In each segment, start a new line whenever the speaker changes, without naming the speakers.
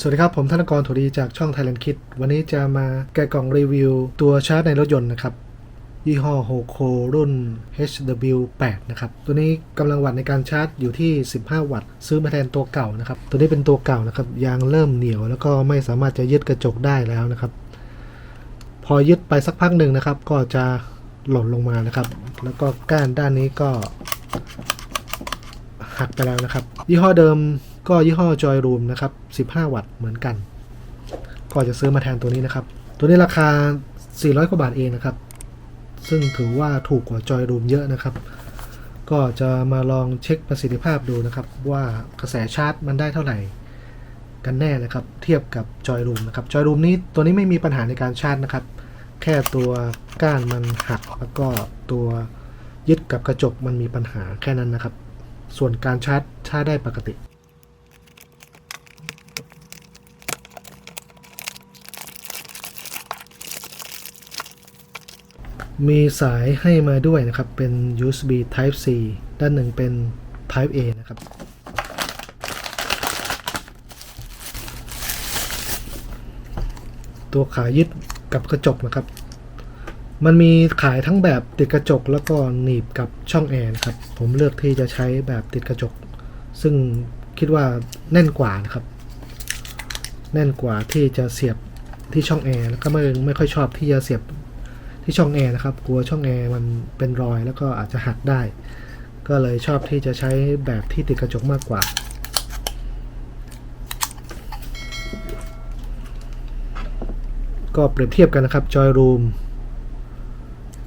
สวัสดีครับ ผมธนกรถุดีจากช่อง Thailand Kit วันนี้จะมาแกะกล่องรีวิว ตัวชาร์จในรถยนต์นะครับ ยี่ห้อโฮโครุ่น HW8 นะครับ ตัวนี้กำลังวัตต์ในการชาร์จอยู่ที่ 15 วัตต์ ซื้อมาแทนตัวเก่านะครับ ตัวนี้เป็นตัวเก่านะครับ ยางเริ่มเหนียว แล้วก็ไม่สามารถจะยึดกระจกได้แล้วนะครับ พอยึดไปสักพักหนึ่งนะครับ ก็จะหล่นลงมานะครับ แล้วก็ก้านด้านนี้ก็หักไปแล้วนะครับ ยี่ห้อเดิม ก็ยี่ห้อ Joy Room นะครับ 15 วัตต์เหมือนกัน ก็จะซื้อมาแทนตัวนี้นะครับ ตัวนี้ราคา 400 กว่าบาทเองนะครับ ซึ่งถือว่าถูกกว่า Joy Room เยอะนะครับ ก็จะมาลองเช็คประสิทธิภาพดูนะครับ ว่ากระแสชาร์จมันได้เท่าไหร่กันแน่นะครับ เทียบกับ Joy Room นะครับ Joy Room นี้ตัวนี้ไม่มีปัญหาในการชาร์จนะครับ แค่ตัวก้านมันหักแล้วก็ตัวยึดกับกระจกมันมีปัญหาแค่นั้นนะครับ ส่วนการชาร์จชาร์จได้ปกติ มีสายให้มาด้วยนะครับ เป็น USB Type C ด้านหนึ่งเป็น Type A นะครับ ตัวขายึดกับกระจกนะครับ มันมีขายทั้งแบบติดกระจกแล้วก็หนีบกับช่องแอร์นะครับ ผมเลือกที่จะใช้แบบติดกระจก ซึ่งคิดว่าแน่นกว่านะครับ แน่นกว่าที่จะเสียบที่ช่องแอร์แล้วก็ไม่ไม่ค่อยชอบที่จะเสียบ ที่ช่องแอร์นะครับ กลัวช่องแอร์มันเป็นรอยแล้วก็อาจจะหักได้ ก็เลยชอบที่จะใช้แบบที่ติดกระจกมากกว่าก็เปรียบเทียบกันนะครับ Joy Room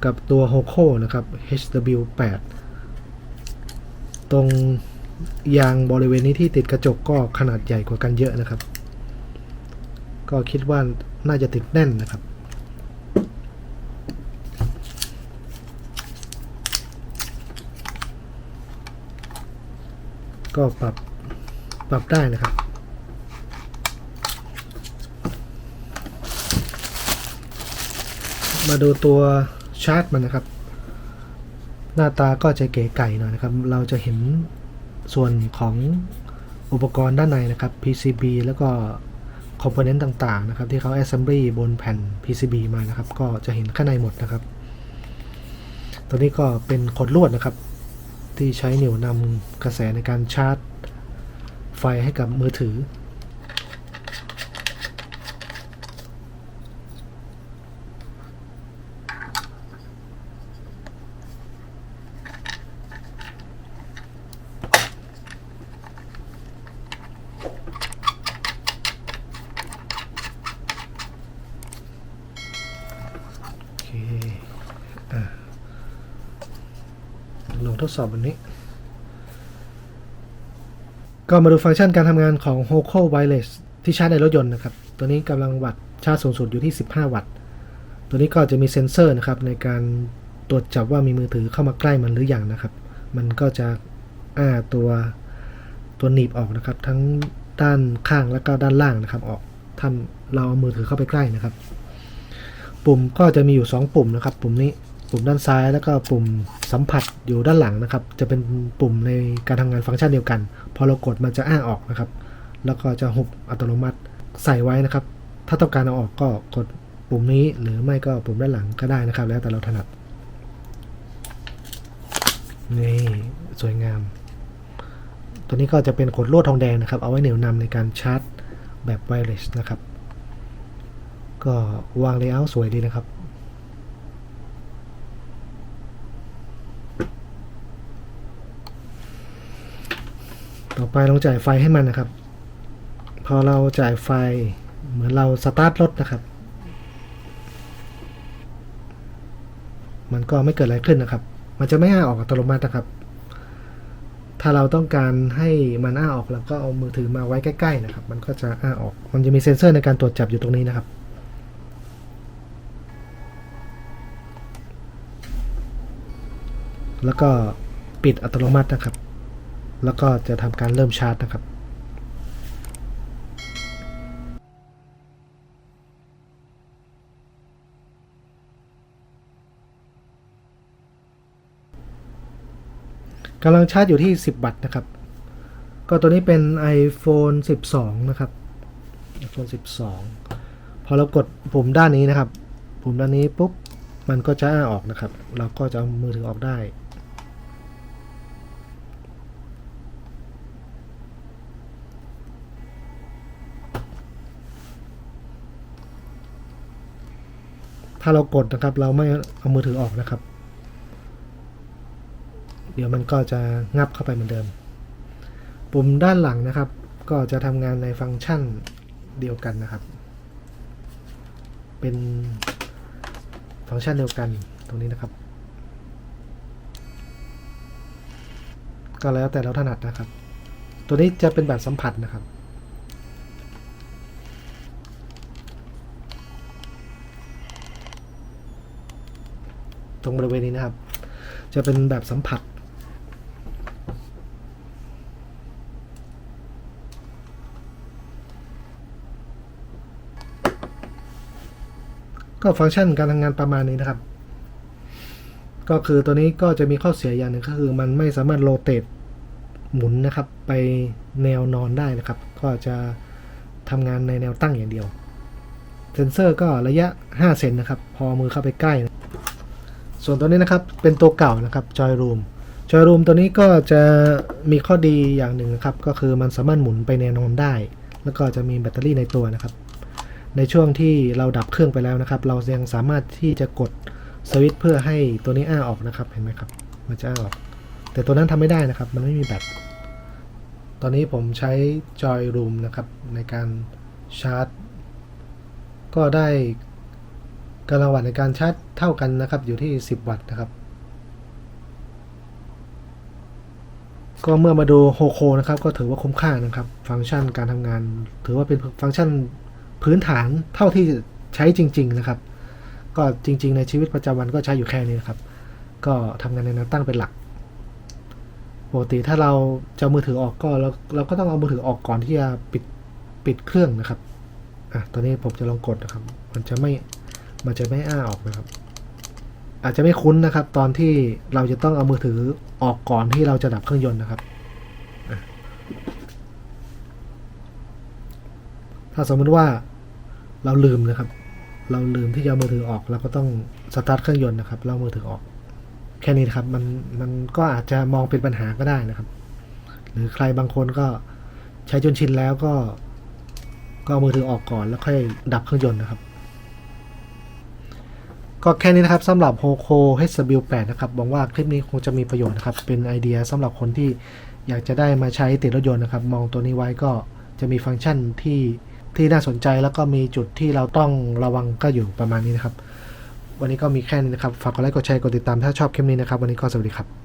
กับตัว Hoco นะครับ HW8 ตรงยางบริเวณนี้ที่ติดกระจกก็ขนาดใหญ่กว่ากันเยอะนะครับ ก็คิดว่าน่าจะติดแน่นนะครับ ก็ปรับปรับได้นะครับ มาดูตัวชาร์จมันนะครับ หน้าตาก็จะเก๋ไก่หน่อยนะครับ เราจะเห็นส่วนของอุปกรณ์ด้านในนะครับ PCB แล้วก็คอมโพเนนต์ต่างๆนะครับ ที่เขา assembly บนแผ่น PCB มานะครับ ก็จะเห็นข้างในหมดนะครับ ตัวนี้ก็เป็นขดลวดนะครับ ที่ใช้เหนี่ยวนำกระแสในการชาร์จ ไฟให้กับมือถือ ลองทดสอบวันนี้ ก็มาดูฟังก์ชันการทำงานของ Hoco Wireless ที่ชาร์จในรถยนต์นะครับ ตัวนี้กำลังวัตต์ชาร์จสูงสุดอยู่ที่ 15 วัตต์ ตัวนี้ก็จะมีเซ็นเซอร์นะครับในการตรวจจับว่ามีมือถือเข้ามาใกล้มันหรืออยังนะครับ มันก็จะอ้าตัวตัวหนีบออกนะครับ ทั้งด้านข้างและก็ด้านล่างนะครับออกถ้าเราเอามือถือเข้าไปใกล้นะครับ ปุ่มก็จะมีอยู่ 2 ปุ่มนะครับ ปุ่มนี้ ปุ่มด้านซ้ายแล้วก็ปุ่มสัมผัสอยู่ด้านหลังนะครับ จะเป็นปุ่มในการทำงานฟังก์ชันเดียวกัน พอเรากดมันจะอ้าออกนะครับ แล้วก็จะหุบอัตโนมัติใส่ไว้นะครับ ถ้าต้องการเอาออกก็กดปุ่มนี้หรือไม่ก็ปุ่มด้านหลังก็ได้นะครับ แล้วแต่เราถนัดนี่สวยงาม ตัวนี้ก็จะเป็นขดลวดทองแดงนะครับ เอาไว้เหนี่ยวนำในการชาร์จแบบไวเลสนะครับ ก็วางเลเยอร์สวยดีนะครับ ไปเราจ่ายไฟให้มันนะครับ พอเราจ่ายไฟเหมือนเราสตาร์ทรถนะครับ มันก็ไม่เกิดอะไรขึ้นนะครับ มันจะไม่อ้าออกอัตโนมัตินะครับ ถ้าเราต้องการให้มันอ้าออกเราก็เอามือถือมาไว้ใกล้ๆนะครับ มันก็จะอ้าออก มันจะมีเซ็นเซอร์ในการตรวจจับอยู่ตรงนี้นะครับแล้วก็ปิดอัตโนมัตินะครับ แล้วก็จะทำการเริ่มชาร์จนะครับกำลังชาร์จอยู่ที่ 10 วัตต์นะครับ ก็ตัวนี้เป็น iPhone 12 นะครับ iPhone 12 พอเรากดปุ่มด้านนี้นะครับ ปุ่มด้านนี้ปุ๊บ มันก็จะอออกนะครับ เราก็จะเอามือถือออกได้ ถ้าเรากดนะครับ เราไม่เอามือถือออกนะครับ เดี๋ยวมันก็จะงับเข้าไปเหมือนเดิม ปุ่มด้านหลังนะครับ ก็จะทำงานในฟังก์ชันเดียวกันนะครับ เป็นฟังก์ชันเดียวกันตรงนี้นะครับ ก็แล้วแต่เราถนัดนะครับ ตัวนี้จะเป็นแบบสัมผัสนะครับ ตรงบริเวณนี้นะครับ จะเป็นแบบสัมผัส ก็ฟังก์ชันการทำงานประมาณนี้นะครับ ก็คือตัวนี้ก็จะมีข้อเสียอย่างหนึ่งก็คือมันไม่สามารถโรเตทหมุนนะครับ ไปแนวนอนได้นะครับ ก็จะทำงานในแนวตั้งอย่างเดียว เซนเซอร์ก็ระยะ 5 เซนนะครับ พอมือเข้าไปใกล้ ส่วนตัวนี้นะครับเป็นตัวเก่านะครับ Joy Room Joy Room ตัวนี้ก็จะมีข้อดีอย่างหนึ่งนะครับ ก็คือมันสามารถหมุนไปแนวนอนได้ แล้วก็จะมีแบตเตอรี่ในตัวนะครับ ในช่วงที่เราดับเครื่องไปแล้วนะครับ เรายังสามารถที่จะกดสวิตช์เพื่อให้ตัวนี้อ้าออกนะครับเห็นไหมครับ มันจะอ้าออก แต่ตัวนั้นทำไม่ได้นะครับ มันไม่มีแบตตอนนี้ผมใช้ Joy Room นะครับในการชาร์จ ก็ได้ กำลังวัตต์ในการชาร์จเท่ากันนะครับ อยู่ที่ 10 วัตต์นะครับ ก็เมื่อมาดูโฮโคนะครับ ก็ถือว่าคุ้มค่านะครับ ฟังก์ชันการทำงาน ถือว่าเป็นฟังก์ชันพื้นฐานเท่าที่ใช้จริง ๆ นะครับ ก็จริง ๆ ในชีวิตประจำวันก็ใช้อยู่แค่นี้นะครับ ก็ทำงานในแนวตั้งเป็นหลักปกติถ้าเราจะมือถือออกก็เราเราก็ต้องเอามือถือออกก่อนที่จะปิดปิดเครื่องนะครับ อะ ตอนนี้ผมจะลองกดนะครับ มันจะไม่ มันจะไม่อ้าออกนะครับ อาจจะไม่คุ้นนะครับ ตอนที่เราจะต้องเอามือถือออกก่อนที่เราจะดับเครื่องยนต์นะครับ ถ้าสมมติว่าเราลืมนะครับ เราลืมที่จะเอามือถือออกเราก็ต้องสตาร์ทเครื่องยนต์นะครับแล้วเอามือถือออกแค่นี้นะครับมันมันก็อาจจะมองเป็นปัญหาก็ได้นะครับ หรือใครบางคนก็ใช้จนชินแล้วก็ ก็เอามือถือออกก่อนแล้วค่อยดับเครื่องยนต์นะครับ ก็แค่นี้นะครับสำหรับ Hoco HW8 นะครับหวังว่าคลิปนี้คงจะมีประโยชน์นะครับ เป็นไอเดียสำหรับคนที่อยากจะได้มาใช้ติดรถยนต์นะครับ มองตัวนี้ไว้ก็จะมีฟังก์ชันที่ที่น่าสนใจแล้วก็มีจุดที่เราต้องระวังก็อยู่ประมาณนี้นะครับ วันนี้ก็มีแค่นี้นะครับ ฝากกดไลค์กดแชร์กดติดตามถ้าชอบคลิปนี้นะครับ วันนี้ก็สวัสดีครับ